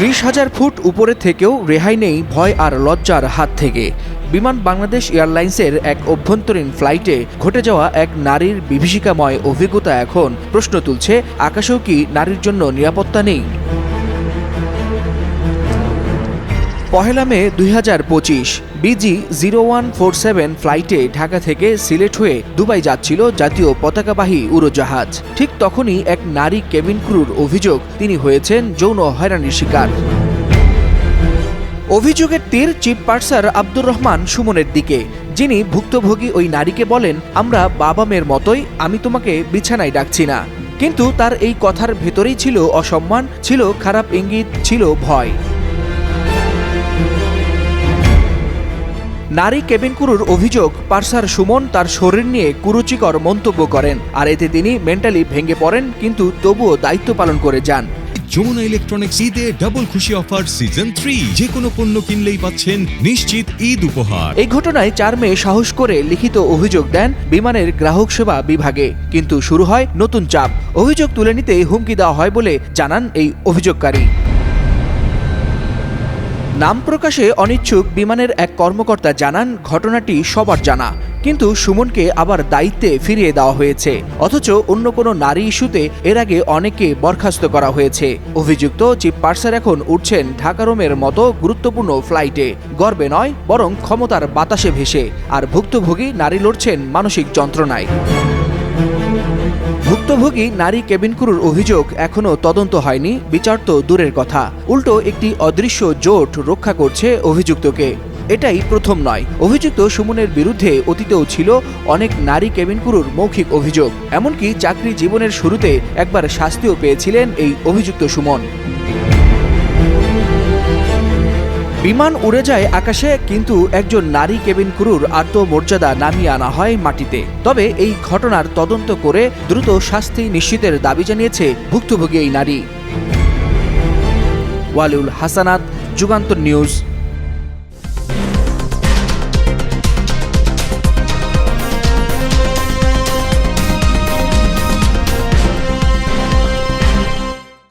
ত্রিশ হাজার ফুট উপরে থেকেও রেহাই নেই ভয় আর লজ্জার হাত থেকে। বিমান বাংলাদেশ এয়ারলাইন্সের এক অভ্যন্তরীণ ফ্লাইটে ঘটে যাওয়া এক নারীর বিভীষিকাময় অভিজ্ঞতা এখন প্রশ্ন তুলছে, আকাশেও কি নারীর জন্য নিরাপত্তা নেই? পহেলা মে দুই হাজার পঁচিশ BG zero one four seven ফ্লাইটে ঢাকা থেকে সিলেট হয়ে দুবাই যাচ্ছিল জাতীয় পতাকাবাহী উড়োজাহাজ। ঠিক তখনই এক নারী কেবিন ক্রুর অভিযোগ তিনি হয়েছেন যৌন হয়রানির শিকার। অভিযোগের তীর চিফ পার্সার আব্দুর রহমান সুমনের দিকে, যিনি ভুক্তভোগী ওই নারীকে বলেন, আমরা বাবা মেয়ের মতোই, আমি তোমাকে বিছানায় ডাকছি না। কিন্তু তার এই কথার ভেতরেই ছিল অসম্মান, ছিল খারাপ ইঙ্গিত, ছিল ভয়। নারী কেবিন কুরুর অভিযোগ পার্সার সুমন তার শরীর নিয়ে কুরুচিকর মন্তব্য করেন। আর এতে তিনি মেন্টালি ভেঙে পড়েন কিন্তু তবুও দায়িত্ব পালন করে যান। যমুনা ইলেকট্রনিক্স ঈদে ডাবল খুশি অফার সিজন থ্রি যে কোনো পণ্য কিনলেই পাচ্ছেন নিশ্চিত ঈদ উপহার। এই ঘটনায় চার মেয়ে সাহস করে লিখিত অভিযোগ দেন বিমানের গ্রাহক সেবা বিভাগে। কিন্তু শুরু হয় নতুন চাপ। অভিযোগ তুলে নিতে হুমকি দেওয়া হয় বলে জানান এই অভিযোগকারী। নাম প্রকাশে অনিচ্ছুক বিমানের এক কর্মকর্তা জানান, ঘটনাটি সবার জানা। কিন্তু সুমনকে আবার দায়িত্বে ফিরিয়ে দেওয়া হয়েছে। অথচ অন্য কোনো নারী ইস্যুতে এর আগে অনেকে বরখাস্ত করা হয়েছে। অভিযুক্ত চিফ পার্সার এখন উঠছেন ঢাকা রোমের মতো গুরুত্বপূর্ণ ফ্লাইটে। গর্বে নয়, বরং ক্ষমতার বাতাসে ভেসে। আর ভুক্তভোগী নারী লড়ছেন মানসিক যন্ত্রণায়। ভুক্তভোগী নারী কেবিন ক্রুর অভিযোগ এখনও তদন্ত হয়নি, বিচার তো দূরের কথা। উল্টো একটি অদৃশ্য জোট রক্ষা করছে অভিযুক্তকে। এটাই প্রথম নয়। অভিযুক্ত সুমনের বিরুদ্ধে অতীতেও ছিল অনেক নারী কেবিন ক্রুর মৌখিক অভিযোগ। এমনকি চাকরি জীবনের শুরুতে একবার শাস্তিও পেয়েছিলেন এই অভিযুক্ত সুমন। বিমান উড়ে যায় আকাশে, কিন্তু একজন নারী কেবিন ক্রুর আত্মমর্যাদা নামিয়ে আনা হয় মাটিতে। তবে এই ঘটনার তদন্ত করে দ্রুত শাস্তি নিশ্চিতের দাবি জানিয়েছে ভুক্তভোগী এই নারী। ওয়ালিউল হাসানাত, যুগান্তর নিউজ